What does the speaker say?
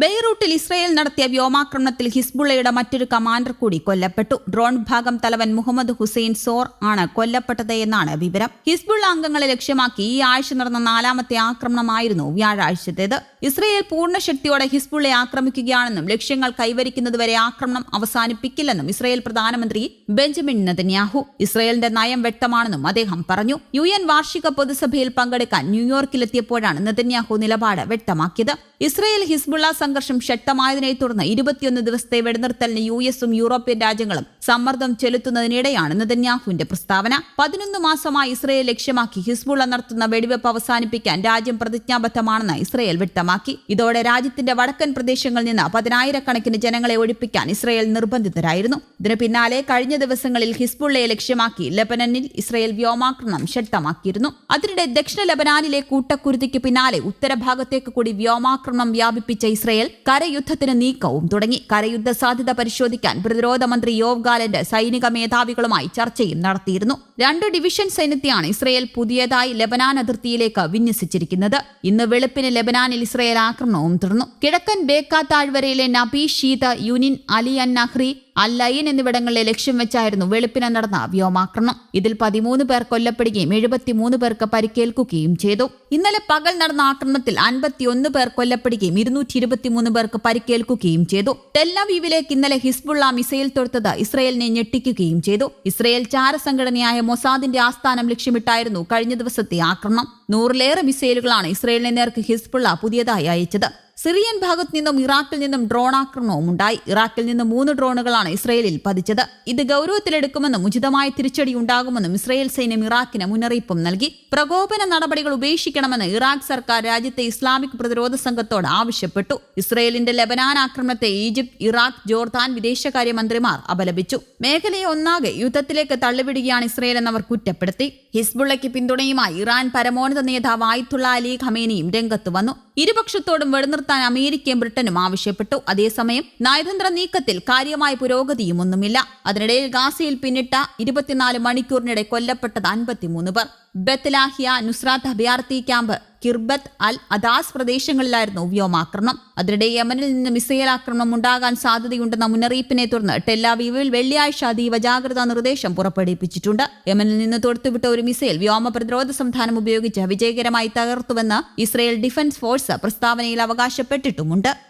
ബെയ്റൂട്ടിൽ Israel നടത്തിയ വ്യോമാക്രമണത്തിൽ ഹിസ്ബുള്ളയുടെ മറ്റൊരു കമാൻഡർ കൂടി കൊല്ലപ്പെട്ടു. ഡ്രോൺ വിഭാഗം തലവൻ മുഹമ്മദ് ഹുസൈൻ സോർ ആണ് കൊല്ലപ്പെട്ടത് എന്നാണ് വിവരം. ഹിസ്ബുള്ള അംഗങ്ങളെ ലക്ഷ്യമാക്കി ഈ ആഴ്ച നടന്ന നാലാമത്തെ ആക്രമണമായിരുന്നു വ്യാഴാഴ്ചത്തേത്. ഇസ്രയേൽ പൂർണ ശക്തിയോടെ ഹിസ്ബുള്ളയെ ആക്രമിക്കുകയാണെന്നും ലക്ഷ്യങ്ങൾ കൈവരിക്കുന്നതുവരെ ആക്രമണം അവസാനിപ്പിക്കില്ലെന്നും ഇസ്രയേൽ പ്രധാനമന്ത്രി ബെഞ്ചമിൻ നെതന്യാഹു ഇസ്രയേലിന്റെ നയം വ്യക്തമാണെന്നും അദ്ദേഹം പറഞ്ഞു. യു എൻ വാർഷിക പൊതുസഭയിൽ പങ്കെടുക്കാൻ ന്യൂയോർക്കിലെത്തിയപ്പോഴാണ് നെതന്യാഹു നിലപാട് വ്യക്തമാക്കിയത്. ഇസ്രയേൽ ഹിസ്ബുള്ള സംഘർഷം ശക്തമായതിനെ തുടർന്ന് ഇരുപത്തിയൊന്ന് ദിവസത്തെ വെടിനിർത്തലിന് യു എസും യൂറോപ്യൻ രാജ്യങ്ങളും സമ്മർദ്ദം ചെലുത്തുന്നതിനിടെയാണ് നെതന്യാഹുവിന്റെ പ്രസ്താവന. പതിനൊന്ന് മാസമായി ഇസ്രയേൽ ലക്ഷ്യമാക്കി ഹിസ്ബുള്ള നടത്തുന്ന വെടിവെപ്പ് അവസാനിപ്പിക്കാൻ രാജ്യം പ്രതിജ്ഞാബദ്ധമാണെന്ന് ഇസ്രയേൽ വ്യക്തമാക്കി. ഇതോടെ രാജ്യത്തിന്റെ വടക്കൻ പ്രദേശങ്ങളിൽ നിന്ന് പതിനായിരക്കണക്കിന് ജനങ്ങളെ ഒഴിപ്പിക്കാൻ ഇസ്രയേൽ നിർബന്ധിതരായിരുന്നു. ഇതിനു പിന്നാലെ കഴിഞ്ഞ ദിവസങ്ങളിൽ ഹിസ്ബുള്ളയെ ലക്ഷ്യമാക്കി ലെബനനിൽ ഇസ്രയേൽ വ്യോമാക്രമണം ശക്തമാക്കിയിരുന്നു. അതിനിടെ ദക്ഷിണ ലെബനാനിലെ കൂട്ടക്കുരുതിക്ക് പിന്നാലെ ഉത്തരഭാഗത്തേക്ക് കൂടി വ്യോമാക്രമണം വ്യാപിപ്പിച്ച ഇസ്രയേൽ കരയുദ്ധത്തിന് നീക്കവും തുടങ്ങി. കരയുദ്ധ സാധ്യത പരിശോധിക്കാൻ പ്രതിരോധ മന്ത്രി യോവ് ഗാലന്റ് സൈനിക മേധാവികളുമായി ചർച്ചയും നടത്തിയിരുന്നു. രണ്ട് ഡിവിഷൻ സൈന്യത്തെയാണ് ഇസ്രയേൽ പുതിയതായി ലബനാൻ അതിർത്തിയിലേക്ക് വിന്യസിച്ചിരിക്കുന്നത്. ഇന്ന് വെളുപ്പിന് ലബനാനിൽ ഇസ്രയേൽ ആക്രമണവും തുടർന്നു. കിഴക്കൻ ബേക്ക താഴ്വരയിലെ നബി ഷീദ് യുനിൻ അലി അൻ നഹ്രി അൽ ലയൻ എന്നിവിടങ്ങളിലെ ലക്ഷ്യം വെച്ചായിരുന്നു വെളുപ്പിനെ നടന്ന വ്യോമാക്രമണം. ഇതിൽ പതിമൂന്ന് പേർ കൊല്ലപ്പെടുകയും എഴുപത്തിമൂന്ന് പേർക്ക് പരിക്കേൽക്കുകയും ചെയ്തു. ഇന്നലെ പകൽ നടന്ന ആക്രമണത്തിൽ അൻപത്തിയൊന്ന് പേർ കൊല്ലപ്പെടുകയും ഇരുന്നൂറ്റി ഇരുപത്തിമൂന്ന് പേർക്ക് പരിക്കേൽക്കുകയും ചെയ്തു. ടെല്ലവീവിലേക്ക് ഇന്നലെ ഹിസ്ബുള്ള മിസൈൽ തൊടുത്തത് ഇസ്രയേലിനെ ഞെട്ടിക്കുകയും ചെയ്തു. ഇസ്രയേൽ ചാരസംഘടനയായ മൊസാദിന്റെ ആസ്ഥാനം ലക്ഷ്യമിട്ടായിരുന്നു കഴിഞ്ഞ ദിവസത്തെ ആക്രമണം. നൂറിലേറെ മിസൈലുകളാണ് ഇസ്രയേലിനെ നേർക്ക് ഹിസ്ബുള്ള പുതിയതായി അയച്ചത്. സിറിയൻ ഭാഗത്ത് നിന്നും ഇറാഖിൽ നിന്നും ഡ്രോൺ ആക്രമണവും ഉണ്ടായി. ഇറാഖിൽ നിന്ന് മൂന്ന് ഡ്രോണുകളാണ് ഇസ്രയേലിൽ പതിച്ചത്. ഇത് ഗൗരവത്തിലെടുക്കുമെന്നും ഉചിതമായ തിരിച്ചടി ഉണ്ടാകുമെന്നും ഇസ്രയേൽ സൈന്യം ഇറാഖിന് മുന്നറിയിപ്പും നൽകി. പ്രകോപന നടപടികൾ ഉപേക്ഷിക്കണമെന്ന് ഇറാഖ് സർക്കാർ രാജ്യത്തെ ഇസ്ലാമിക് പ്രതിരോധ സംഘത്തോട് ആവശ്യപ്പെട്ടു. ഇസ്രയേലിന്റെ ലബനാൻ ആക്രമണത്തെ ഈജിപ്ത് ഇറാഖ് ജോർദാൻ വിദേശകാര്യമന്ത്രിമാർ അപലപിച്ചു. മേഖലയെ ഒന്നാകെ യുദ്ധത്തിലേക്ക് തള്ളിവിടുകയാണ് ഇസ്രയേൽ എന്നവർ കുറ്റപ്പെടുത്തി. ഹിസ്ബുള്ളയ്ക്ക് പിന്തുണയുമായി ഇറാൻ പരമോന്നത നേതാവ് ആയിത്തുള്ള അലി ഖമേനിയും രംഗത്ത് വന്നു. ഇരുപക്ഷത്തോടും വെടിനിർത്താൻ അമേരിക്കയും ബ്രിട്ടനും ആവശ്യപ്പെട്ടു. അതേസമയം നയതന്ത്ര നീക്കത്തിൽ കാര്യമായ പുരോഗതിയും ഒന്നുമില്ല. അതിനിടയിൽ ഗാസയിൽ പിന്നിട്ട ഇരുപത്തിനാല് മണിക്കൂറിനിടെ കൊല്ലപ്പെട്ടത് അൻപത്തിമൂന്ന് പേർ. ബത്ലാഹിയ നുസ്രാത്ത് അഭയാർത്ഥി ക്യാമ്പ് കിർബത്ത് അൽ അദാസ് പ്രദേശങ്ങളിലായിരുന്നു വ്യോമാക്രമണം. അതിനിടെ യമനിൽ നിന്ന് മിസൈൽ ആക്രമണം ഉണ്ടാകാൻ സാധ്യതയുണ്ടെന്ന മുന്നറിയിപ്പിനെ തുടർന്ന് ടെല്ലാവീവിൽ വെള്ളിയാഴ്ച അതീവ ജാഗ്രതാ നിർദ്ദേശം പുറപ്പെടുവിപ്പിച്ചിട്ടുണ്ട്. യമനിൽ നിന്ന് തൊടുത്തുവിട്ട ഒരു മിസൈൽ വ്യോമ പ്രതിരോധ സംവിധാനം ഉപയോഗിച്ച് വിജയകരമായി തകർത്തുവെന്ന് ഇസ്രയേൽ ഡിഫൻസ് ഫോഴ്സ് പ്രസ്താവനയിൽ അവകാശപ്പെട്ടിട്ടുമുണ്ട്.